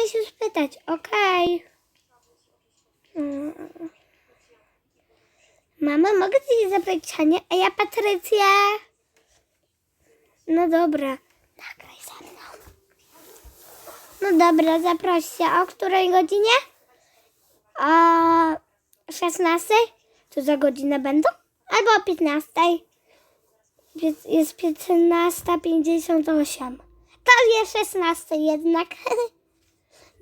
musimy się spytać. Okej. Mm. Mama, mogę ci zabrać cianie? A ja Patrycję. No dobra. Nagraj ze mną. No dobra, zaproście. O której godzinie? O 16? To za godzinę będą? Albo o 15. Więc Jest 15.58. To jest 16 jednak.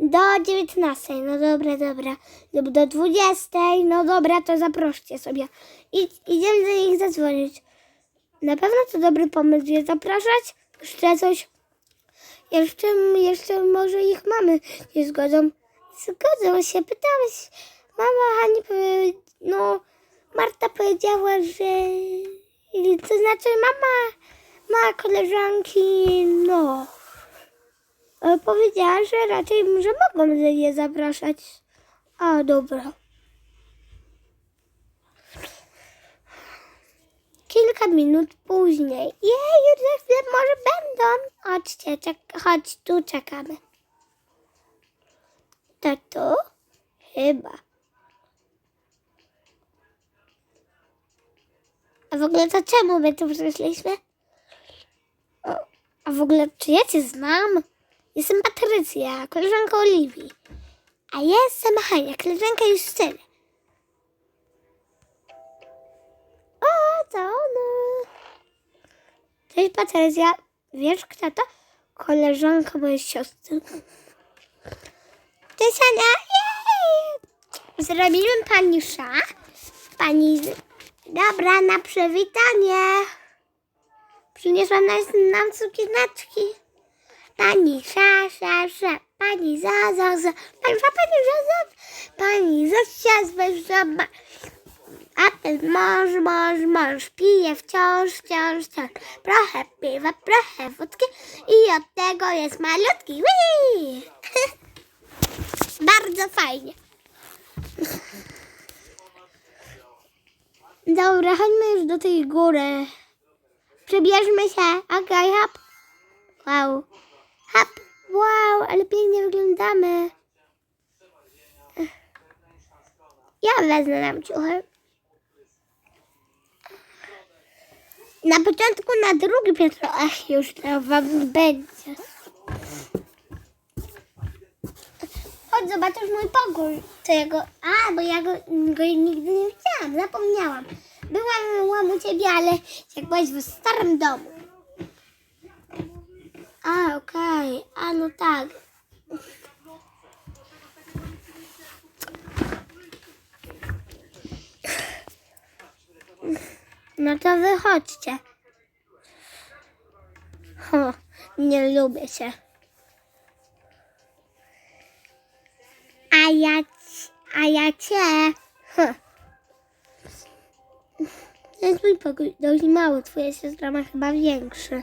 Do 19. No dobra, dobra. Lub do 20. No dobra, to zaproście sobie. I, idziemy do nich zadzwonić. Na pewno to dobry pomysł je zapraszać. Jeszcze coś. Jeszcze, jeszcze może ich mamy nie zgodzą. Zgodzą się. Się. Mama Hani no Marta powiedziała, że to znaczy mama ma koleżanki, no. E, Powiedziała, że raczej że mogą je zapraszać. A, dobra. Kilka minut później. Jej, już za chwilę może będą. Chodźcie, czek- chodź, tu czekamy. To tu? Chyba. A w ogóle to czemu my tu przyszliśmy? A w ogóle czy ja cię znam? Jestem Patrycja, koleżanka Oliwii. A ja jestem Hania, koleżanka Justyny. O, to ona. Cześć Patrycja. Wiesz kto to? Koleżanka mojej siostry. Cześć Hania. Zrobimy pani szach. Pani... Dobra, na przywitanie. Przyniosłam nam cukiereczki. Pani sza, sza, sza. Pani za, za, za. Pani za, pani za, za. Pani Zosia z Wężowa. A ten mąż, mąż, mąż pije wciąż, wciąż, wciąż. Trochę piwa, trochę wódki i od tego jest malutki. Bardzo fajnie. Dobra, chodźmy już do tej góry. Przebierzmy się. Okej, hop. Wow. Hop. Wow, ale pięknie wyglądamy. Ja wezmę nam ciuchy. Na początku na drugi piętro. Ach, już to wam będzie. Chodź, zobaczysz mój pokój. To ja go... A, bo ja go, go nigdy nie widziałam. Zapomniałam. Byłam byłam u ciebie, ale jak byłaś w starym domu. A, okej. A, no tak. No to wychodźcie. Ho, nie lubię się. A ja, a ja cię. To jest mój pokój dość mały, twoja siostra ma chyba większy.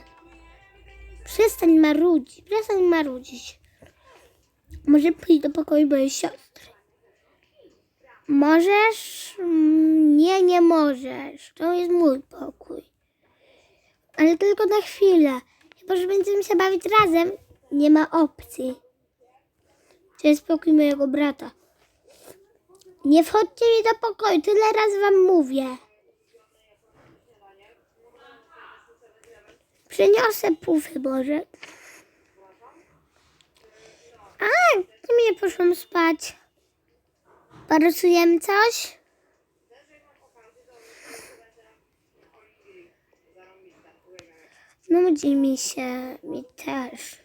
Przestań marudzić, przestań marudzić. Może pójść do pokoju mojej siostry. Możesz? Mm, Nie, nie możesz. To jest mój pokój. Ale tylko na chwilę. Chyba, że będziemy się bawić razem. Nie ma opcji. To jest pokój mojego brata. Nie wchodźcie mi do pokoju, tyle razy wam mówię. Przyniosę pufy może. A, nie poszłam spać. Porysujemy coś? Nudzi mi się, mi też.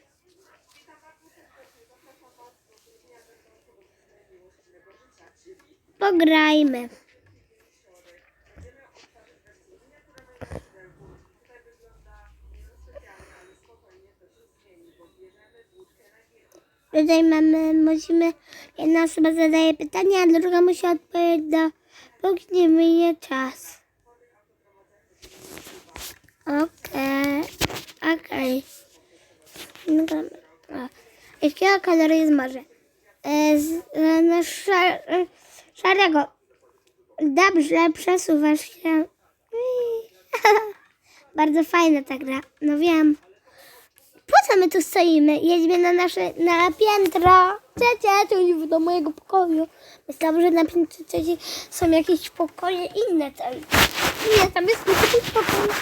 Pograjmy. Tutaj mamy, musimy, jedna osoba zadaje pytanie, a druga musi odpowiedzieć do, póki nie minie czas. Okej, okej. No dobra. A, Jakiego koloru jest morze? E, z, e, no, szar, e, szarego. Dobrze, przesuwasz się. Bardzo fajna ta gra. No wiem. Po co my tu stoimy? Jedźmy na nasze, na piętro. Trzecie, już do mojego pokoju. Myślałam, że na piętrze trzecim są jakieś pokoje inne. To... Nie, tam jest jakiś pokój.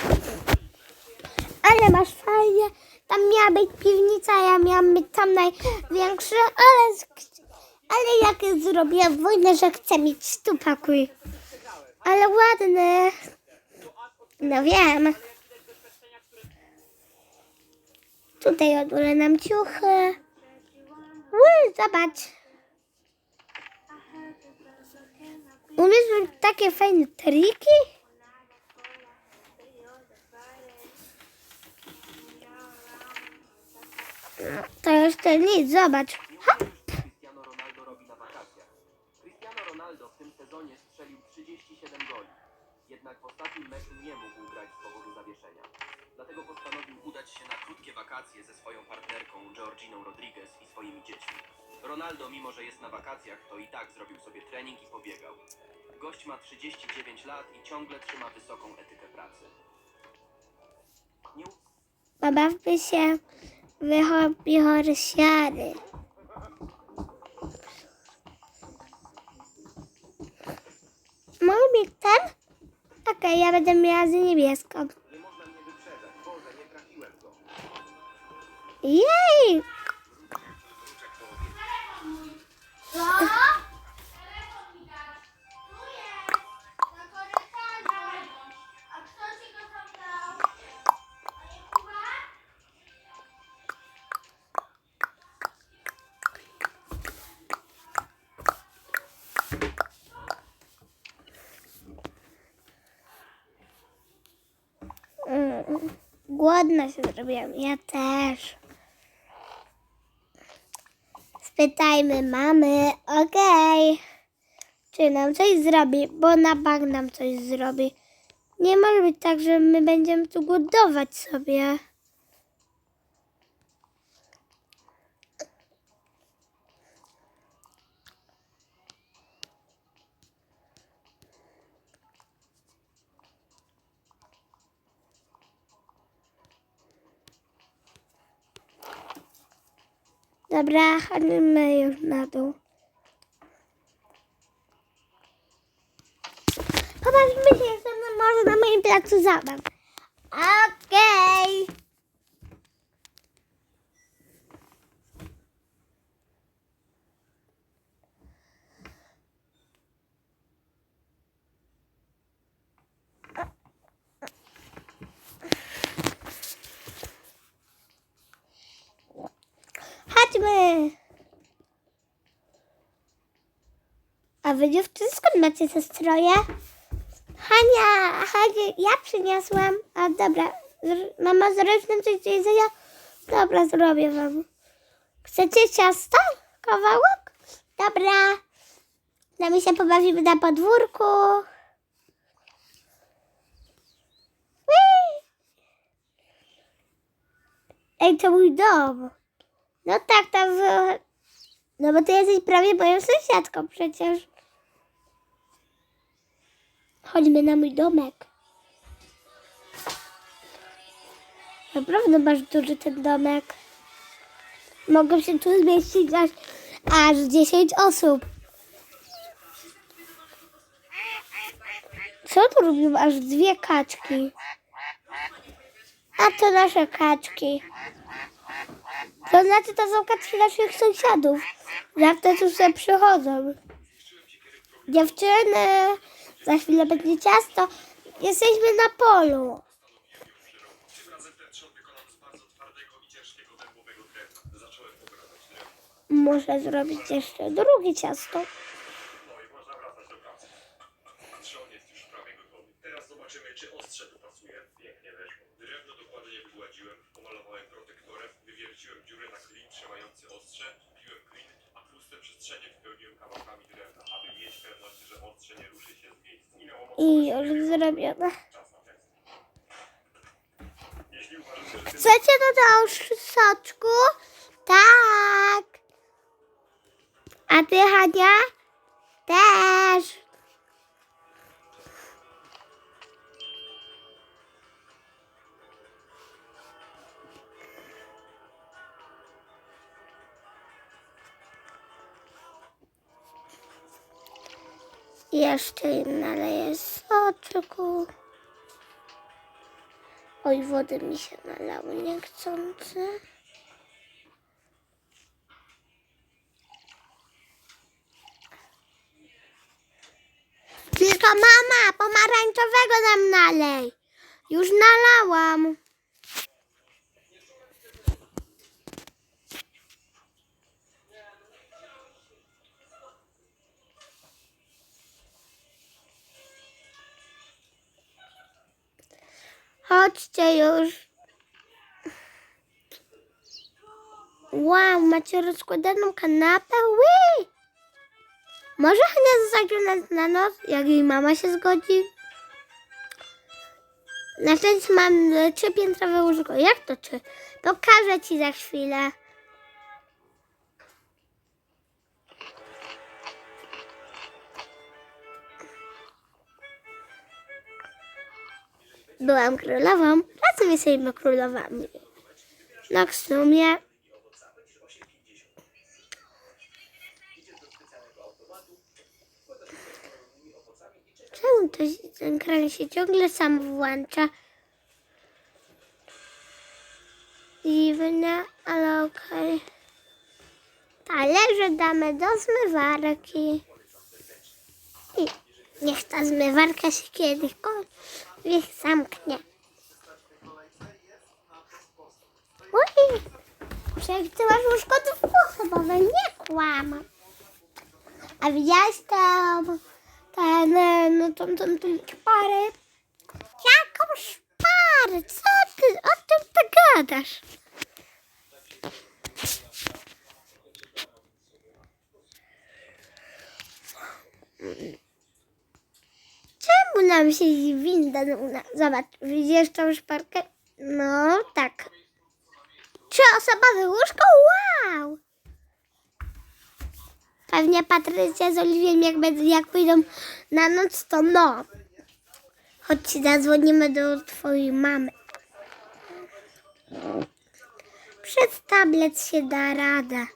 Ale masz fajnie. Tam miała być piwnica, ja miałam być tam największa, ale, ale jak zrobię wojnę, że chcę mieć tu pokój. Ale ładny. No wiem. Tutaj odulę nam ciuchy. Ły, zobacz. Umiesz takie fajne triki? No, To jeszcze nic, zobacz. Hop. Cristiano Ronaldo w tym sezonie strzelił 37 goli. Jednak w ostatnim meczu nie mógł grać z powodu zawieszenia. Dlatego postanowił udać się na krótkie wakacje ze swoją partnerką Georginą Rodriguez i swoimi dziećmi. Ronaldo, mimo że jest na wakacjach, to i tak zrobił sobie trening i pobiegał. Gość ma 39 lat i ciągle trzyma wysoką etykę pracy. Nie u- się w hobby horsiary. Ten? Okej, ja będę miała z niebieską. Nie można Głodna się zrobiłam. Ja też. Spytajmy mamy, okej. Czy nam coś zrobi, bo na bank nam coś zrobi. Nie może być tak, że my będziemy tu głodować sobie. Dobra, chodźmy już na dół. Pobawimy się jeszcze na, może na moim placu zabaw. Okej. Chodźmy. A wy dziewczyny skąd macie te stroje? Hania, Hania, ja przyniosłam. A dobra, mama zrobisz nam coś do jedzenia? Dobra, zrobię wam. Chcecie ciasta? Kawałek? Dobra. No my się pobawimy na podwórku. Ej, to mój dom. No tak, tam... No bo ty jesteś prawie moją sąsiadką przecież. Chodźmy na mój domek. Naprawdę masz duży ten domek. Mogą się tu zmieścić aż, aż 10 osób. Co tu robią aż dwie kaczki? A to nasze kaczki. To znaczy to są kaczki naszych sąsiadów. Te tu sobie przychodzą. Dziewczyny, za chwilę będzie ciasto. Jesteśmy na polu. Muszę zrobić jeszcze drugie ciasto. Zobaczymy, czy ostrze pasuje. Pięknie weszło. Drewno dokładnie wygładziłem, pomalowałem protektorem, wywierciłem dziurę na klin trzymający ostrze, wbiłem klin, a puste przestrzenie wypełniłem kawałkami drewna, aby mieć pewność, że ostrze nie ruszy się z miejsca. I już zrobione. Chcecie dodać soczku? Tak. A ty, Hania? Też. Jeszcze im naleję soczku. Oj, wody mi się nalały niechcący. Tylko mama, pomarańczowego nam nalej. Już nalałam. Chodźcie już. Wow, macie rozkładaną kanapę? Ły! Może Hania nas na noc, jak jej mama się zgodzi? Na szczęście mam e, trzypiętrowe łóżko. Jak to trzy? Pokażę ci za chwilę. Byłam królową, razem jesteśmy królowami. No w sumie... Czemu to, ten kran się ciągle sam włącza? Dziwne, ale okej. Talerze damy do zmywarki. Niech ta zmywarka się kiedykolwiek zamknie. Ty masz łóżko dwuosobowe, nie kłam. A widziałaś tam ten, no tą, tą, tą szparę? Jaką szparę? Co ty, o czym ty gadasz? Nam się winda na- Zobacz, widzisz tą szparkę? No, tak. Trzyosobowe łóżko? Wow! Pewnie Patrycja z Oliwiem, jak, jak pójdą na noc, to no. Chodź zadzwonimy do twojej mamy. Przez tablet się da rada.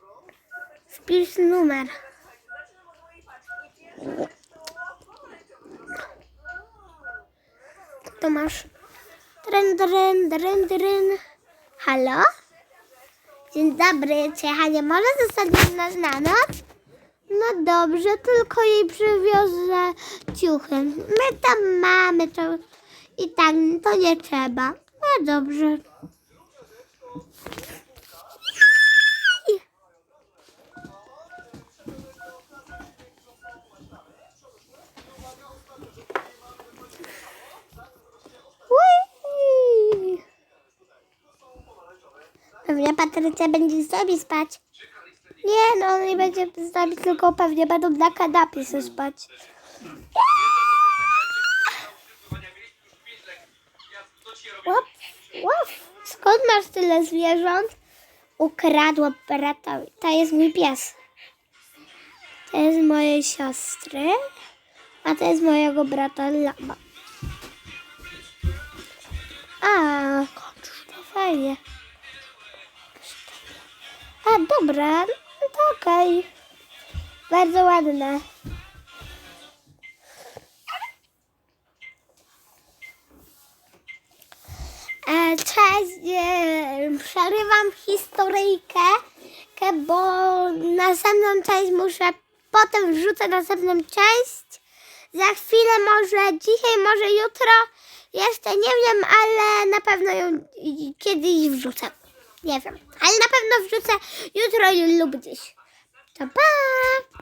Wpisz numer. To masz. Dren, dren, dren, dren. Halo? Dzień dobry, czy Hania może zostać nas na noc? No dobrze, tylko jej przywiozę ciuchy. My tam mamy to i tak to nie trzeba. No dobrze. Ui. Pewnie Patrycja będzie z nami spać. Nie, no on nie będzie z nami, tylko pewnie będą na kanapie sobie spać. Łap, łap. Skąd masz tyle zwierząt? Ukradła bratowi. To jest mój pies. To jest mojej siostry. A to jest mojego brata Lama. A, to fajnie. A, dobra, no to okej. Bardzo ładne. E, Cześć, e, przerywam historyjkę, ke- bo następną część muszę, potem wrzucę następną część. Za chwilę może, dzisiaj, może jutro, jeszcze nie wiem, ale na pewno ją kiedyś wrzucę. Nie wiem, ale na pewno wrzucę jutro lub dziś. To pa!